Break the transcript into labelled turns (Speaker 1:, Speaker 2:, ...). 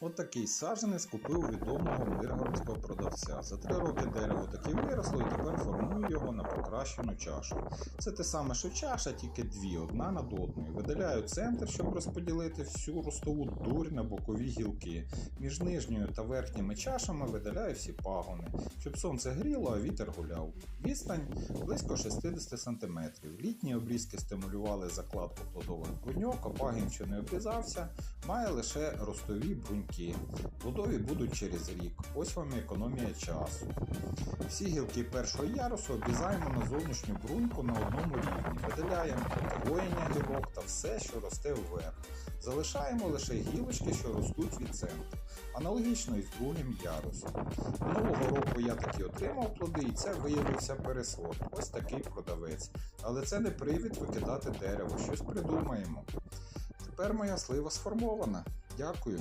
Speaker 1: Отакий саджанець купив відомого миргородського продавця. За три роки дерево таки виросло і тепер формую його на покращену чашу. Це те саме, що чаша, тільки дві, одна над одною. Видаляю центр, щоб розподілити всю ростову дурь на бокові гілки. Між нижньою та верхніми чашами видаляю всі пагони, щоб сонце гріло, а вітер гуляв. Відстань близько 60 см. Літні обрізки стимулювали закладку плодових бруньок, а пагін, що не обрізався, має лише ростові бруньки. Плодові будуть через рік. Ось вам економія часу. Всі гілки першого ярусу обрізаємо на зовнішню бруньку на одному рівні. Видаляємо подвоєння гілок та все, що росте вверх. Залишаємо лише гілочки, що ростуть від центру. Аналогічно і з другим ярусом. Минулого року я таки отримав плоди, і це виявився пересорт. Ось такий продавець. Але це не привід викидати дерево, щось придумаємо. Тепер моя слива сформована. Дякую.